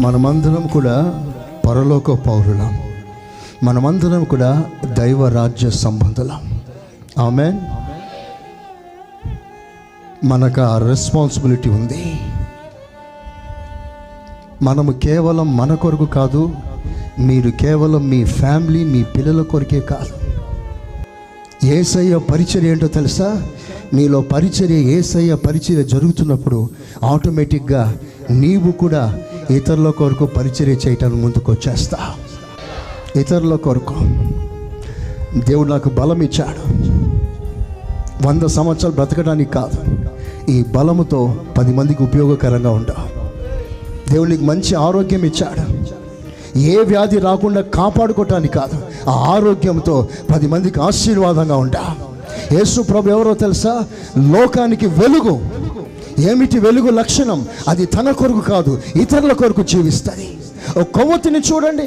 మనమందరం కూడా పరలోక పౌరులం. మనమందరం కూడా దైవ రాజ్య సంబంధులం. ఆమె మనకు ఆ రెస్పాన్సిబిలిటీ ఉంది. మనము కేవలం మన కొరకు కాదు మీరు కేవలం మీ ఫ్యామిలీ మీ పిల్లల కొరకే కాదు. ఏసయ్య పరిచర్య ఏంటో తెలుసా? నీలో పరిచర్య ఏసయ్య పరిచర్య జరుగుతున్నప్పుడు ఆటోమేటిక్గా నీవు కూడా ఇతరుల కొరకు పరిచర్య చేయటానికి ముందుకు వచ్చేస్తా ఇతరుల కొరకు. దేవుడు నాకు బలం ఇచ్చాడు. వంద సంవత్సరాలు బ్రతకడానికి కాదు. ఈ బలముతో పది మందికి ఉపయోగకరంగా ఉంటావు దేవుడు నీకు మంచి ఆరోగ్యం ఇచ్చాడు. ఏ వ్యాధి రాకుండా కాపాడుకోవటానికి కాదు. ఆ ఆరోగ్యంతో పది మందికి ఆశీర్వాదంగా ఉంటా యేసు ప్రభు ఎవరో తెలుసా? లోకానికి వెలుగు. ఏమిటి వెలుగు లక్షణం? అది తన కొరకు కాదు ఇతరుల కొరకు జీవిస్తుంది. ఒక కొవ్వొత్తిని చూడండి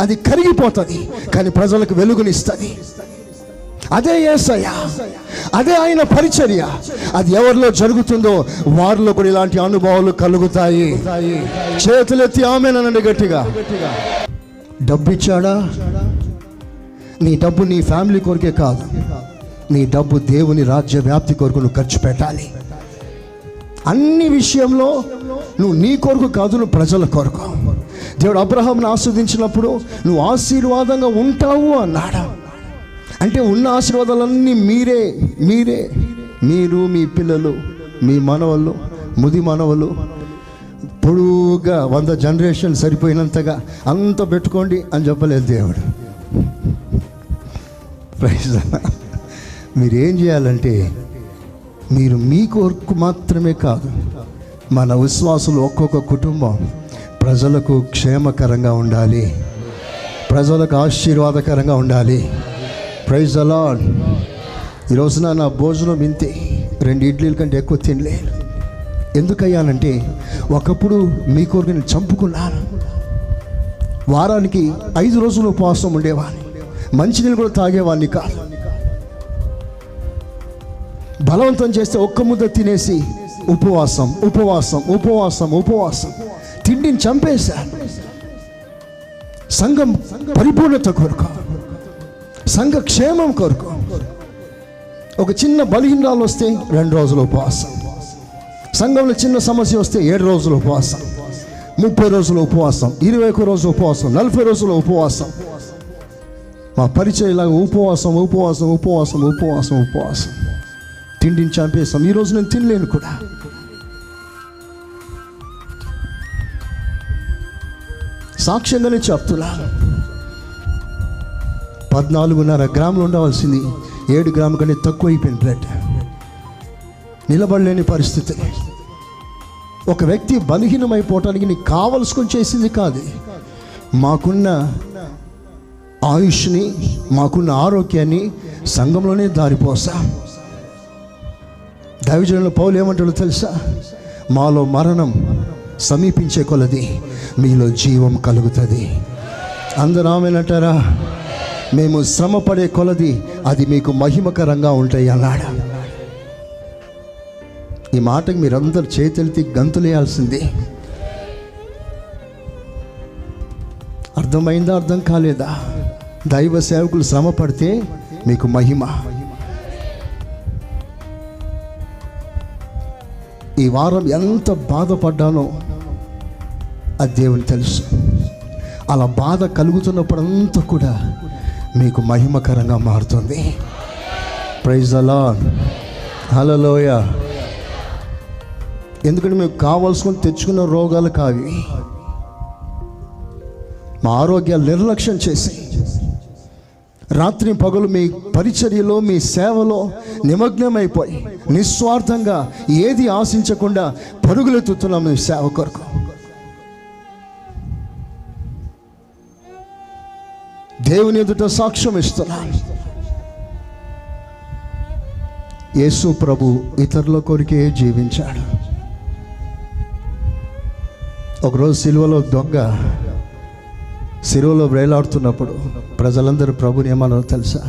అది కరిగిపోతుంది కానీ ప్రజలకు వెలుగునిస్తుంది. అదే ఏసయ్య అదే ఆయన పరిచర్య. అది ఎవరిలో జరుగుతుందో వారిలో కూడా ఇలాంటి అనుభవాలు కలుగుతాయి. చేతులెత్తి ఆమెనండి గట్టిగా. డబ్బు ఇచ్చాడా నీ డబ్బు నీ ఫ్యామిలీ కొరకే కాదు. నీ డబ్బు దేవుని రాజ్య వ్యాప్తి కొరకు నువ్వు ఖర్చు పెట్టాలి. అన్ని విషయంలో నువ్వు నీ కొరకు కాదు నువ్వు ప్రజల కొరకు. దేవుడు అబ్రహాంను ఆస్వాదించినప్పుడు నువ్వు ఆశీర్వాదంగా ఉంటావు అన్నాడు? అంటే ఉన్న ఆశీర్వాదాలన్నీ మీరే మీరే. మీరు మీ పిల్లలు మీ మనవళ్ళు ముది మనవలు. పొడుగా వంద జనరేషన్ సరిపోయినంతగా అంత పెట్టుకోండి అని చెప్పలేదు దేవుడు. ప్రైజ్ మీరేం చేయాలంటే మీరు మీ కొరకు మాత్రమే కాదు మన విశ్వాసులు ఒక్కొక్క కుటుంబం ప్రజలకు క్షేమకరంగా ఉండాలి. ప్రజలకు ఆశీర్వాదకరంగా ఉండాలి. ప్రైజ్ అలాడ్ ఈరోజున నా భోజనం ఇంతే. రెండు ఇడ్లీల కంటే ఎక్కువ తినలేదు. ఎందుకయ్యానంటే ఒకప్పుడు మీ కొరకు నేను చంపుకున్నాను. వారానికి ఐదు రోజులు ఉపవాసం ఉండేవాడిని. మంచినీళ్ళు కూడా తాగేవాడిని కాదు. బలవంతం చేస్తే ఒక్క ముద్ద తినేసి ఉపవాసం ఉపవాసం ఉపవాసం ఉపవాసం. తిండిని చంపేశాను సంఘం పరిపూర్ణత కొరకు సంఘ క్షేమం కొరకు. ఒక చిన్న బలహీనరాలు వస్తే రెండు రోజులు ఉపవాసం. సంఘంలో చిన్న సమస్య వస్తే ఏడు రోజులు ఉపవాసం. ముప్పై రోజుల ఉపవాసం ఇరవై ఒక్క రోజులు ఉపవాసం నలభై రోజుల ఉపవాసం. మా పరిచయలాగా ఉపవాసం ఉపవాసం ఉపవాసం ఉపవాసం ఉపవాసం. తిండిని చంపేస్తాం ఈరోజు నేను తినలేను కూడా. సాక్ష్యంగానే చెప్తున్నా. పద్నాలుగున్నర గ్రాములు ఉండవలసింది. ఏడు గ్రాముల కంటే తక్కువ అయిపోయింది బ్లడ్. నిలబడలేని పరిస్థితి. ఒక వ్యక్తి బలహీనమైపోవటానికి నీకు కావలసుకొని చేసింది కాదు. మాకున్న ఆయుష్ని మాకున్న ఆరోగ్యాన్ని సంఘంలోనే దారిపోసా. దైవజనులు పౌలు ఏమంటాడో తెలుసా? మాలో మరణం సమీపించే కొలది మీలో జీవం కలుగుతుంది. అందరూ ఆమెనంటారా మేము శ్రమ పడే కొలది అది మీకు మహిమకరంగా ఉంటాయి అన్నాడు. ఈ మాటకు మీరందరూ చేతులెత్తి గంతులేయాల్సిందే. అర్థమైందా అర్థం కాలేదా? దైవ సేవకులు శ్రమ పడితే మీకు మహిమ. ఈ వారం ఎంత బాధపడ్డానో అది దేవుని తెలుసు. అలా బాధ కలుగుతున్నప్పుడంతా కూడా మీకు మహిమకరంగా మారుతుంది. ప్రైజ్ అలా హలోయ ఎందుకంటే మేము కావాల్సుకొని తెచ్చుకున్న రోగాలు కావి. మా ఆరోగ్యాలు నిర్లక్ష్యం చేసి రాత్రి పగలు మీ పరిచర్యలో మీ సేవలో నిమగ్నమైపోయి నిస్వార్థంగా ఏది ఆశించకుండా పరుగులెత్తుతున్నాం మీ సేవ కొరకు. దేవుని ఎదుట సాక్ష్యం ఇస్తున్నాం యేసు ప్రభు ఇతరుల కొరికే జీవించాడు. ఒకరోజు సిలువలో దొంగ సిలువలో వేలాడుతున్నప్పుడు ప్రజలందరూ ప్రభుని ఏమన్నారో తెలుసా?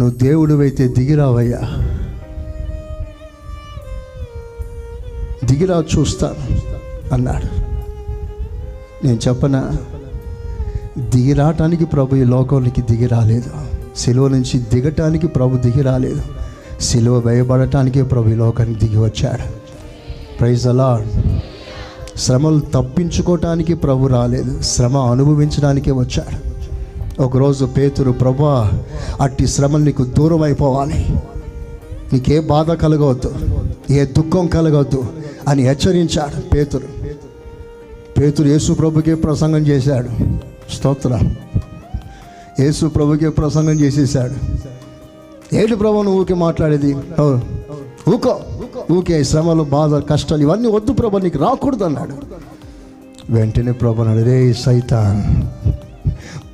నువ్వు దేవుడు అయితే దిగిరావయ్యా. దిగిరా చూస్తాను అన్నాడు. నేను చెప్పనా? దిగిరాటానికి ప్రభు ఈ లోకానికి దిగిరాలేదు. సిలువ నుంచి దిగటానికి ప్రభు దిగి రాలేదు సిలువ వేయబడటానికే ప్రభు ఈ లోకానికి దిగి వచ్చాడు. ప్రైజ్ అలా శ్రమలు తప్పించుకోవటానికి ప్రభు రాలేదు. శ్రమ అనుభవించడానికే వచ్చాడు. ఒకరోజు పేతురు ప్రభా అట్టి శ్రమలు నీకు దూరం అయిపోవాలి నీకే బాధ కలగవద్దు ఏ దుఃఖం కలగవద్దు అని హెచ్చరించాడు పేతురు. పేతురు యేసు ప్రభుకే ప్రసంగం చేశాడు. స్తోత్ర. యేసు ప్రభుకే ప్రసంగం చేసేసాడు ఏడు ప్రభు నువ్వు ఊకే మాట్లాడేది? ఓ, ఊకో ఊకే శ్రమలు బాధ కష్టాలు ఇవన్నీ వద్దు ప్రభు నీకు రాకూడదు అన్నాడు. వెంటనే ప్రభు అన్నాడు రే సైతాన్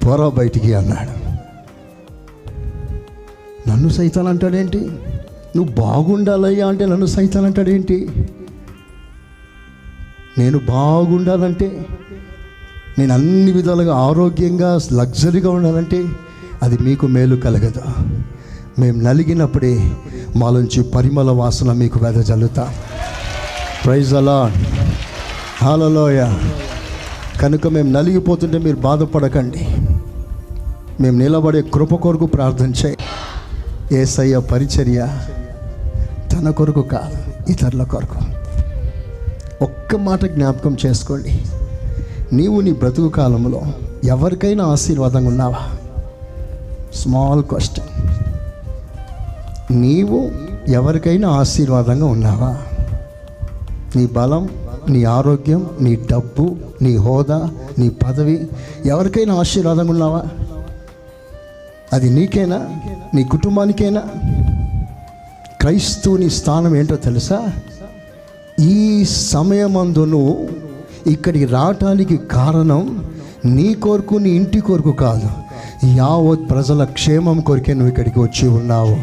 త్వర బయటికి అన్నాడు. నన్ను సైతాన్ అంటాడేంటి? నువ్వు బాగుండాలయ్యా అంటే నన్ను సైతాన్ అంటాడేంటి? నేను బాగుండాలంటే నేను అన్ని విధాలుగా ఆరోగ్యంగా లగ్జరీగా ఉండాలంటే అది మీకు మేలు కలగదు? మేము నలిగినప్పుడే మాలోంచి పరిమళ వాసన మీకు వెదజల్లుతా. ప్రైజ్ అలా హాలలోయ కనుక మేము నలిగిపోతుంటే మీరు బాధపడకండి. మేము నిలబడే కృప కొరకు ప్రార్థన చేయి ఏసయ్య పరిచర్య తన కొరకు కాదు ఇతరుల కొరకు. ఒక్క మాట జ్ఞాపకం చేసుకోండి. నీవు నీ బ్రతుకు కాలంలో ఎవరికైనా ఆశీర్వాదంగా ఉన్నావా? స్మాల్ క్వశ్చన్ నీవు ఎవరికైనా ఆశీర్వాదంగా ఉన్నావా? నీ బలం నీ ఆరోగ్యం నీ డబ్బు నీ హోదా నీ పదవి ఎవరికైనా ఆశీర్వాదంగా ఉన్నావా? అది నీకేనా? నీ కుటుంబానికేనా? క్రైస్తవుని స్థానం ఏంటో తెలుసా? ఈ సమయమందును ఇక్కడికి రావటానికి కారణం నీ కొరకు నీ ఇంటి కొరకు కాదు. యావత్ ప్రజల క్షేమం కొరికే నువ్వు ఇక్కడికి వచ్చి ఉన్నావు.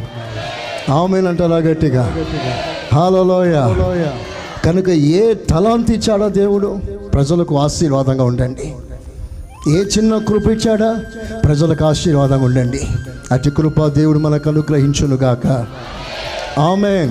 ఆమెనంటారా గట్టిగా. హాలలోయ కనుక ఏ తలాంతి ఇచ్చాడో దేవుడు? ప్రజలకు ఆశీర్వాదంగా ఉండండి. ఏ చిన్న కృప ఇచ్చాడా ప్రజలకు ఆశీర్వాదంగా ఉండండి. అతి కృప దేవుడు మనకు అనుగ్రహించునుగాక. ఆమె